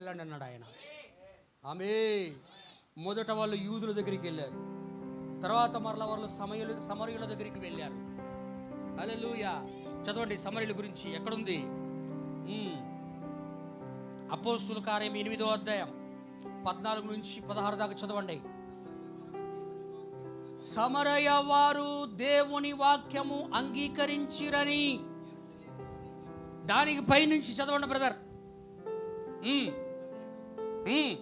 వెళ్ళండి అన్నాడు ఆయన. ఆమె మొదట వాళ్ళు యూదుల దగ్గరికి వెళ్ళారు. తర్వాత మరలా వాళ్ళు సమయలు సమరయుల దగ్గరికి వెళ్ళారు. హల్లెలూయా. చదవండి సమరయుల గురించి. ఎక్కడుంది? అపోస్తుల కార్యం ఎనిమిదో అధ్యాయం పద్నాలుగు నుంచి పదహారు దాకా చదవండి. సమరయ వారు దేవుని వాక్యము అంగీకరించిరని. దానికి పైనుంచి చదవండి బ్రదర్. Hmm.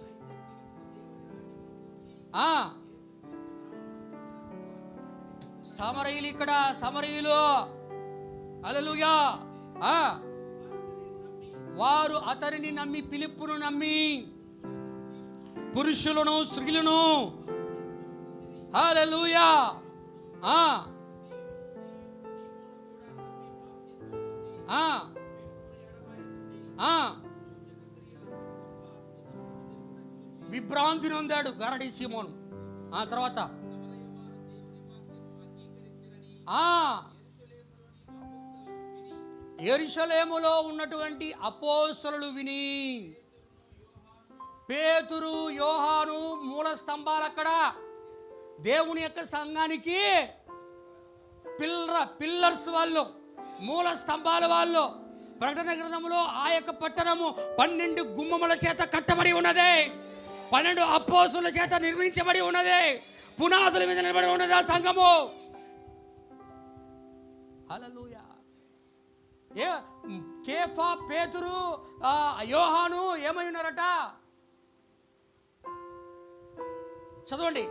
సమరయులు ఇక్కడ సమరయులు. అలలుగా వారు అతనిని నమ్మి పిలుపును నమ్మి పురుషులను స్త్రీలను. ఆ. విభ్రాంతి నొందాడు గారడి సీమోను. ఆ తర్వాత ఆ ఎరుషలేములో ఉన్నటువంటి అపోసలు విని పేతురు యోహాను మూల స్తంభాలు అక్కడ దేవుని యొక్క సంఘానికి పిల్లర పిల్లర్స్ వాళ్ళు మూల స్తంభాల వాళ్ళు ప్రకటన గ్రంథంలో ఆ యొక్క పట్టణము పన్నెండు గుమ్మముల చేత కట్టబడి ఉన్నదే. పన్నెండు అపోసుల చేత నిర్మించబడి ఉన్నదే. పునాదుల మీద నిలబడి ఉన్నది ఆ సంఘము. హల్లెలూయా. ఏ కేఫా పేతురు యోహాను ఏమై ఉన్నారట? చదవండి.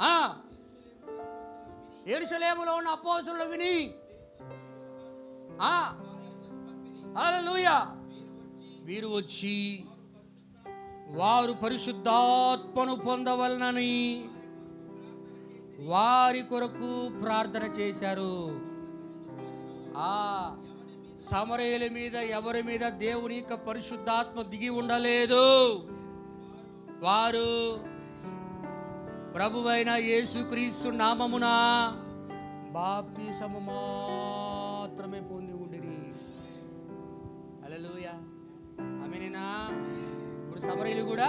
ఆ ఎరుసలేములో ఉన్న అపోసులు విని. ఆ హల్లెలూయా. వీరు వచ్చి వారు పరిశుద్ధాత్మను పొందవలనని వారి కొరకు ప్రార్థన చేశారు. ఆ సమరయుల మీద ఎవరి మీద దేవుని యొక్క పరిశుద్ధాత్మ దిగి ఉండలేదు. వారు ప్రభువైన యేసుక్రీస్తు నామమున బాప్తిసము మాత్రమే పొంది ఉండిరి. అలలుయా ఆమెనేనా ఇప్పుడు సమరయులు కూడా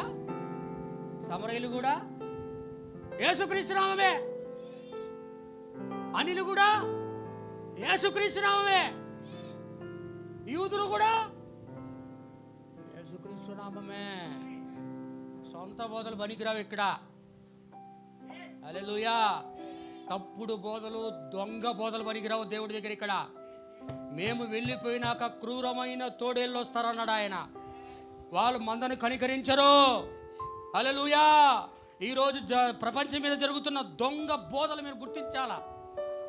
సమరయులు కూడా ఏసుక్రీస్తునామే అనిలు కూడా ఏసుక్రీస్తునామే యూదులు కూడా ఏసుక్రీస్తునామే సొంత బోధలు పనికిరావు ఇక్కడ. అలెలుయా తప్పుడు బోధలు దొంగ బోధలు పనికిరావు దేవుడి దగ్గర ఇక్కడ. మేము వెళ్ళిపోయినాక క్రూరమైన తోడేళ్ళు వస్తారన్నాడు ఆయన. వాళ్ళు మందను కనికరించరు. అలలుయా ఈరోజు జ ప్రపంచం మీద జరుగుతున్న దొంగ బోధలు మీరు గుర్తించాలా?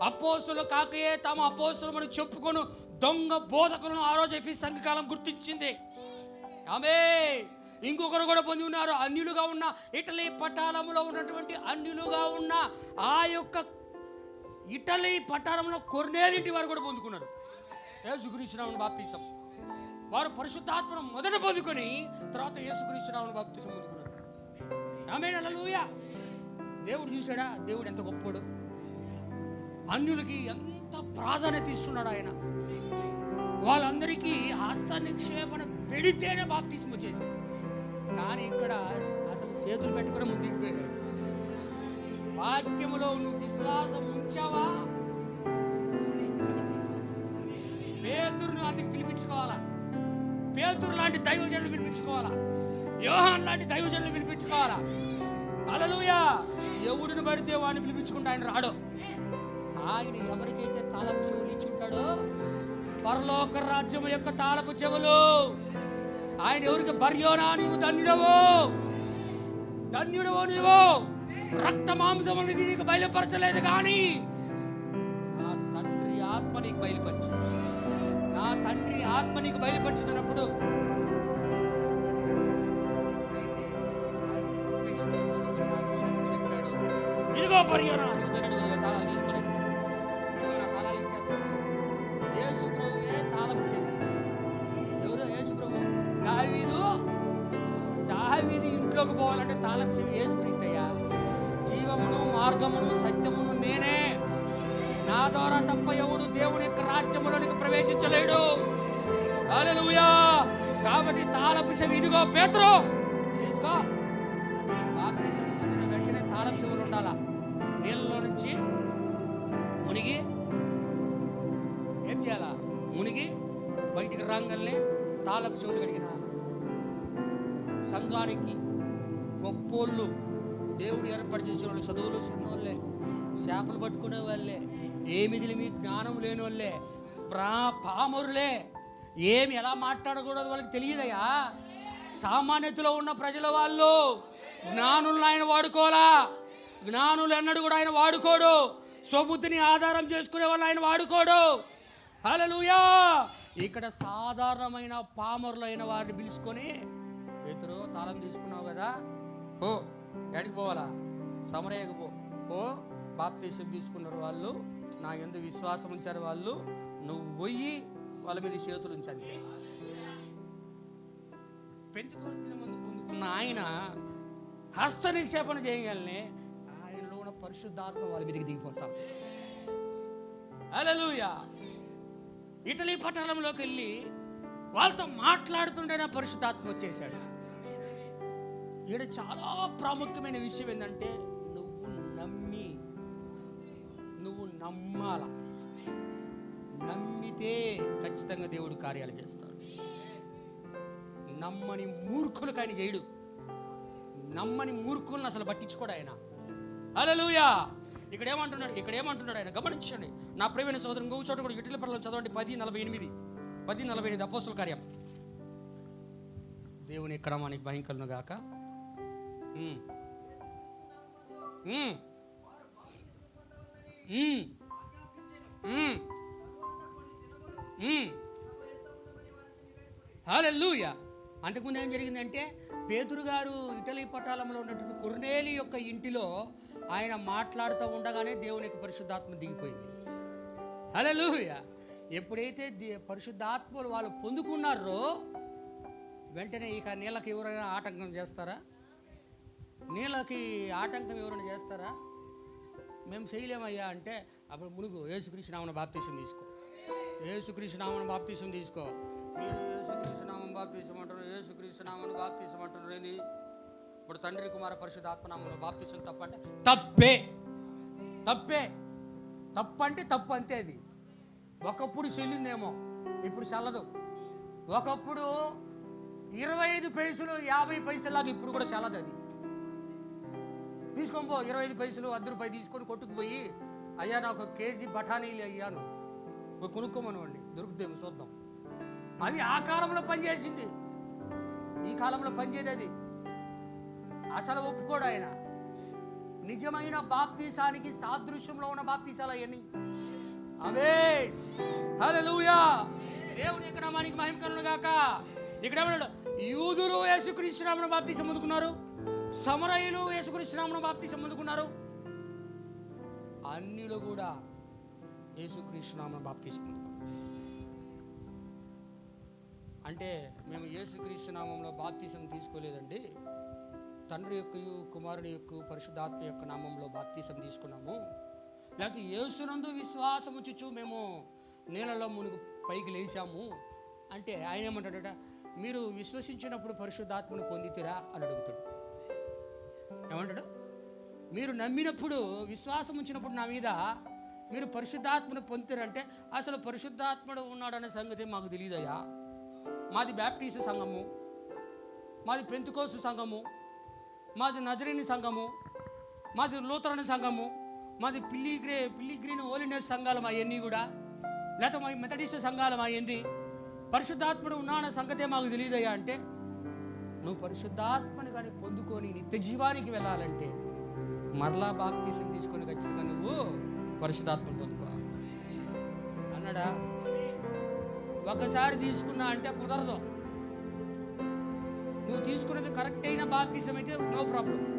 అపోసులు కాకయే తమ అపోస్సులు మనకు చెప్పుకొని దొంగ బోధకులను ఆ రోజు ఎఫీ సంఘకాలం గుర్తించింది. ఆమె ఇంకొకరు కూడా పొంది ఉన్నారు. అన్యులుగా ఉన్న ఇటలీ పటాలంలో ఉన్నటువంటి అన్యులుగా ఉన్న ఆ యొక్క ఇటలీ పటాలంలో కొన్నేదింటి వారు కూడా పొందుకున్నారు. యేసుక్రీస్తునామని బాప్తీసం. వారు పరిశుద్ధాత్మను మొదట పొందుకొని తర్వాత యేసుక్రీస్తునామని బాప్తీసం పొందుకున్నారు. ఆమె హల్లెలూయా. దేవుడు చూశాడా? దేవుడు ఎంత గొప్పోడు. అన్యులకి ఎంత ప్రాధాన్యత ఇస్తున్నాడు ఆయన. వాళ్ళందరికీ హస్త నిక్షేపణ పెడితేనే బాప్తీసం వచ్చేసి కానీ ఇక్కడ అసలు చేతులు పెట్టుకుని ముందుకు పోయాడు వాక్యములో నువ్వు విశ్వాసం మందికి పిలిపించుకోవాలా? పేతురు లాంటి దైవజనులు పిలిపించుకోవాలా? యోహాన్ లాంటి దైవజనులు పిలిపించుకోవాలా? అలలుయా ఎవడిని పడితే వాడిని పిలిపించుకుంటే ఆయన రాడు. ఆయన ఎవరికైతే తాళపు చెవులు ఇచ్చి ఉంటాడో పరలోక రాజ్యం యొక్క తాళపు చెవులు. ఆయన ఎవరికి? బర్యోనా నీవు ధన్యుడవు? ధన్యుడవు నీవు? రక్త మాంసములు నీకు బయలుపరచలేదు కానీ నా తండ్రి ఆత్మ నీకు బయలుపరిచింది. తండ్రి ఆత్మ నీకు బయలుపరిచినప్పుడు ఇదిగో పర్యోనా ఎవరు ఇంట్లోకి పోవాలంటే తాళం చెవి యేసుక్రీస్తయ్యా. జీవమును మార్గమును సత్యమును నేనే నా ద్వారా తప్ప ఎవడు దేవుని యొక్క రాజ్యములోనికి ప్రవేశించలేడు. హల్లెలూయా. కాబట్టి తాళపు చెవి ఇదిగో పేతురు. తీసుకో. పొందిన వెంటనే తాళపు చెవులు ఉండాలా? నీళ్ళలో నుంచి మునిగి ఏం చేయాలా? మునిగి బయటికి రాగానే తాళపు చెవులు కడిగిన సంఘానికి గొప్పోళ్ళు దేవుడు ఏర్పాటు చేసిన వాళ్ళు చదువులు చిన్న వాళ్ళే చేపలు పట్టుకునే వాళ్ళే. ఏమిదిలి మీ జ్ఞానం లేని వాళ్ళే ప్రా పామరులే. ఏమి ఎలా మాట్లాడకూడదు వాళ్ళకి తెలియదయ్యా సామాన్యతలో ఉన్న ప్రజల వాళ్ళు జ్ఞానులను ఆయన వాడుకోలా జ్ఞానులు ఎన్నడు కూడా ఆయన వాడుకోడు. సొబుద్ధిని ఆధారం చేసుకునే వాళ్ళు ఆయన వాడుకోడు. హలలుయా ఇక్కడ సాధారణమైన పామరులైన వారిని పిలుచుకొని ఇతరు తాళం తీసుకున్నావు కదా? ఓ ఎక్కడికి పోవాలా? సమరయ్యకు పో. పో బాప్తీసం తీసుకున్నారు వాళ్ళు. నా ఎందు విశ్వాసం ఉంచారు వాళ్ళు. నువ్వు పోయి వాళ్ళ మీద చేతులు ఉంచంతే పెంచుకోవాల్సిన ముందు పొందుకున్న ఆయన హస్త నిక్షేపణ చేయగలనే ఆయనలో ఉన్న పరిశుద్ధాత్మ వాళ్ళ మీదకి దిగిపోతాం. అలలుయా ఇటలీ పట్టణంలోకి వెళ్ళి వాళ్ళతో మాట్లాడుతుంటేనే పరిశుద్ధాత్మ వచ్చేసాడు ఈడ చాలా ప్రాముఖ్యమైన విషయం ఏంటంటే నమ్మాల నమ్మితే ఖచ్చితంగా దేవుడు కార్యాలు చేస్తాడు. నమ్మని మూర్ఖులకు ఆయన చేయడు. నమ్మని మూర్ఖులను అసలు పట్టించుకోడు ఆయన. అలలుయా ఇక్కడ ఏమంటున్నాడు ఇక్కడ ఏమంటున్నాడు ఆయన? గమనించండి. నా ప్రేమైన సోదరు ఇంకొక చోట కూడా ఇటుల పనులు చదవండి. పది నలభై ఎనిమిది. పది నలభై ఎనిమిది అపోస్తుల కార్యం. దేవుని క్రమానికి భయంకరను గాక. ఉమ్. ఉమ్. అంతకుముందు ఏం జరిగిందంటే పేదురు గారు ఇటలీ పటాలంలో ఉన్నటువంటి కుర్నేలి యొక్క ఇంటిలో ఆయన మాట్లాడుతూ ఉండగానే దేవునికి పరిశుద్ధాత్మ దిగిపోయింది. హల్లెలూయా. ఎప్పుడైతే దే- పరిశుద్ధాత్మలు వాళ్ళు పొందుకున్నారో వెంటనే ఇక నీళ్ళకి ఎవరైనా ఆటంకం చేస్తారా? నీళ్ళకి ఆటంకం ఎవరైనా చేస్తారా? మేము చేయలేమయ్యా అంటే అప్పుడు మునుగు యేసుకృష్ణనామన బాప్తీసం తీసుకో. యేసుకృష్ణనామన బాప్తీసం తీసుకో. మీరు యేసుకృష్ణనామం బాప్తీసం అంటారు యేసుకృష్ణనామన బాప్తీసం అంటారు ఏంది? ఇప్పుడు తండ్రి కుమార పరిశుద్ధాత్మనామను బాప్తీసం తప్పంటే తప్పే. తప్పే. తప్పంటే తప్పు అంతే అది. ఒకప్పుడు చెల్లిందేమో ఇప్పుడు చల్లదు. ఒకప్పుడు ఇరవై ఐదు పైసలు యాభై పైసలాగా ఇప్పుడు కూడా చల్లదు అది. తీసుకొని పో ఇరవై ఐదు పైసలు అర్ధ రూపాయి తీసుకొని కొట్టుకుపోయి అయ్యా నాకు ఒక కేజీ బఠానీలు అయ్యాను పోయి కొనుక్కోమను అండి దొరుకుతాము చూద్దాం. అది ఆ కాలంలో పనిచేసింది. ఈ కాలంలో పనిచేయదు అది. అసలు ఒప్పుకోడు ఆయన. నిజమైన బాప్తీసానికి సాదృశ్యంలో ఉన్న బాప్తీసాలు అవన్నీ. అవే లూయా దేవుని ఇక్కడ మనకి మహిమ కలుగును గాక. ఇక్కడ ఏమన్నాడు? యూదులు యేసుక్రీస్తునామను బాప్తీసం ముందుకున్నారు సమరయులు యేసుక్రీస్తునామను బాప్తీసం పొందుకున్నారు. అన్యులు కూడా యేసుక్రీస్తునామను బాప్తీసం పొందుకున్నారు. అంటే మేము యేసుక్రీస్తు నామంలో బాప్తీసం తీసుకోలేదండి. తండ్రి యొక్క కుమారుని యొక్క పరిశుద్ధాత్మ యొక్క నామంలో బాప్తీసం తీసుకున్నాము. లేకపోతే యేసునందు విశ్వాసం చుచ్చు మేము నీళ్ళలో మునుగు పైకి లేచాము. అంటే ఆయన ఏమంటాడట మీరు విశ్వసించినప్పుడు పరిశుద్ధాత్మను పొందితిరా అని అడుగుతాడు. ఏమంటాడు? మీరు నమ్మినప్పుడు విశ్వాసం ఉంచినప్పుడు నా మీద మీరు పరిశుద్ధాత్మను పొందుతారంటే అసలు పరిశుద్ధాత్ముడు ఉన్నాడనే సంగతి మాకు తెలియదయ్యా మాది బ్యాప్టిస్ట్ సంఘము మాది పెంతుకోసు సంఘము మాది నజరేని సంఘము మాది లూతరని సంఘము మాది పిల్లిగ్రే పిల్లిగ్రీన్ ఓలినెస్ సంఘాలు అవన్నీ కూడా? లేకపోతే మా మెథడిస్ట్ సంఘాలు అయ్యింది పరిశుద్ధాత్ముడు ఉన్నాడన్న సంగతే మాకు తెలియదయ్యా అంటే నువ్వు పరిశుద్ధాత్మని కానీ పొందుకొని నిత్య జీవానికి వెళ్ళాలంటే మరలా బాప్తీసం తీసుకొని ఖచ్చితంగా నువ్వు పరిశుద్ధాత్మను పొందుకోవాలి. అన్నాడా? ఒకసారి తీసుకున్నా అంటే కుదరదు. నువ్వు తీసుకున్నది కరెక్ట్ అయిన బాప్తీసం అయితే నో ప్రాబ్లం.